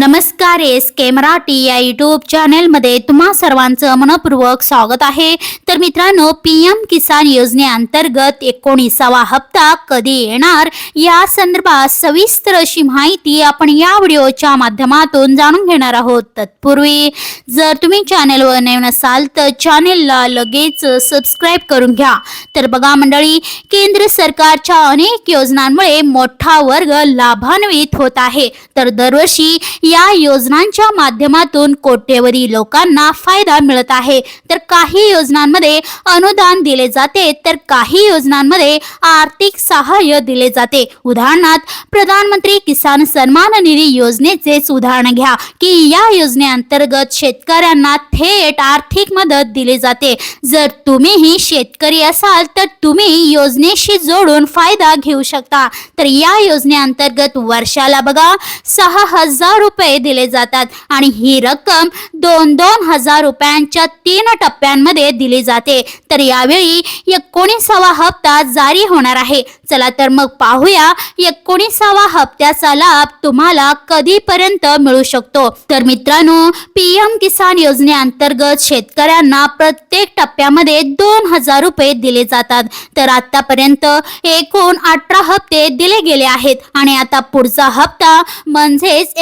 नमस्कार एस के मराठी या यूट्यूब चॅनेलमध्ये तुम्हा सर्वांचं मनपूर्वक स्वागत आहे. तर मित्रांनो पी एम किसान योजनेअंतर्गत एकोणीसावा हप्ता कधी येणार? या संदर्भात सविस्तर अशी माहिती आपण या व्हिडिओच्या माध्यमातून जाणून घेणार आहोत. तत्पूर्वी जर तुम्ही चॅनेलवर नवीन असाल तर चॅनेलला लगेच सबस्क्राईब करून घ्या. तर बघा मंडळी केंद्र सरकारच्या अनेक योजनांमुळे मोठा वर्ग लाभान्वित होत आहे. तर दरवर्षी या योजनांच्या माध्यमातून कोट्यवधी लोकांना फायदा मिळत आहे. तर काही योजनांमध्ये अनुदान दिले जाते तर काही योजनांमध्ये आर्थिक सहाय्य दिले जाते. उदाहरणार्थ प्रधानमंत्री किसान सन्मान निधी योजनेचेच उदाहरण घ्या की या योजनेअंतर्गत शेतकऱ्यांना थेट आर्थिक मदत दिली जाते. जर तुम्हीही शेतकरी असाल तर तुम्ही योजनेशी जोडून फायदा घेऊ शकता. तर या योजनेअंतर्गत वर्षाला बघा सहा हजार रुपये दिले जातात. आणि ही रक्कम दोन दोन हजार रुपयांच्या तीन टप्प्यांमध्ये दिली जाते. तर यावेळी एकोणीसावा हप्ता जारी होणार आहे. चला तर मग पाहूया एकोणीसावा हप्त्याचा लाभ तुम्हाला कधीपर्यंत मिळू शकतो. तर मित्रांनो पीएम किसान योजनेअंतर्गत शेतकऱ्यांना प्रत्येक टप्प्यामध्ये दोन हजार रुपये दिले जातात. तर आतापर्यंत एकूण अठरा हप्ते दिले गेले आहेत. आणि आता पुढचा हप्ता म्हणजेच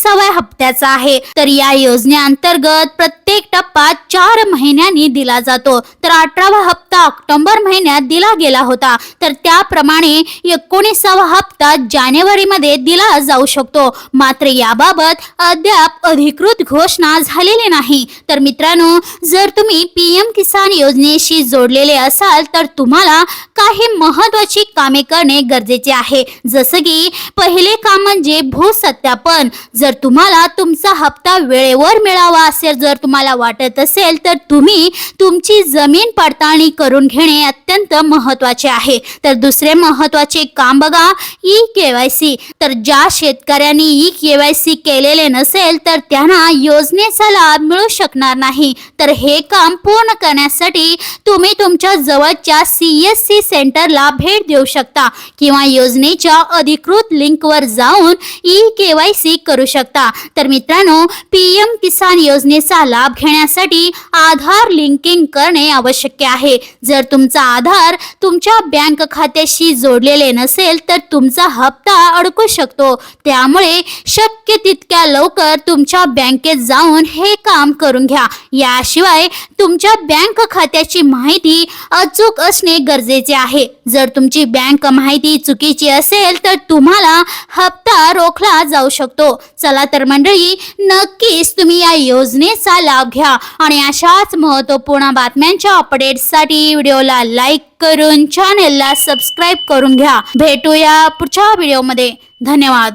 एकोणीसाव्या हप्त्याचा आहे. तर या योजनेअंतर्गत प्रत्येक टप्पा चार महिन्यांनी दिला जातो. तर अठरावा हप्ता ऑक्टोबर महिन्यात दिला गेला होता. तर त्याप्रमाणे एकोणीसावा हप्ता जानेवारीमध्ये दिला जाऊ शकतो. मात्र याबाबत अद्याप अधिकृत घोषणा झालेली नाही. तर मित्रांनो जर तुम्ही पीएम किसान योजनेशी जोडलेले असाल तर तुम्हाला काही महत्वाची कामे करणे गरजेचे आहे. जसं की पहिले काम म्हणजे भूसत्यापन. जर तुम्हाला तुमचा हप्ता वेळेवर मिळावा असेल जर तुम्हाला वाटत असेल तर तुम्ही तुमची जमीन पडताळणी करून घेणे अत्यंत महत्त्वाचे आहे. तर दुसरे महत्त्वाचे काम बघा ई केवायसी तर ज्या शेतकऱ्यांनी ई केवायसी केलेले नसेल तर त्यांना योजनेचा लाभ मिळू शकणार नाही. तर हे काम पूर्ण करण्यासाठी तुम्ही तुमच्या जवळच्या सी एस सी सेंटरला भेट देऊ शकता किंवा योजनेच्या अधिकृत लिंकवर जाऊन ई के वाय सी करू शकता. तर मित्रांनो पी एम किसान योजनेचा लाभ घेण्यासाठी आधार लिंकिंग करणे आवश्यक आहे. जर तुमचा आधार तुमच्या बँक खात्याशी जोडलेले नसेल तर तुमचा हप्ता अडकू शकतो. त्यामुळे शक्य तितक्या लवकर तुमच्या बँकेत जाऊन हे काम करून घ्या. याशिवाय तुमच्या बँक खात्याची माहिती अचूक असणे गरजेचे आहे. जर तुमची बँक माहिती चुकीची असेल तर तुम्हाला हप्ता रोखला जाऊ शकतो. चला तर मंडळी नक्कीच तुम्ही या योजनेचा लाभ घ्या आणि अशाच महत्त्वपूर्ण बातम्यांच्या अपडेट्ससाठी व्हिडिओला लाईक करून चॅनेलला सबस्क्राईब करून घ्या. भेटूया पुढच्या व्हिडिओमध्ये धन्यवाद.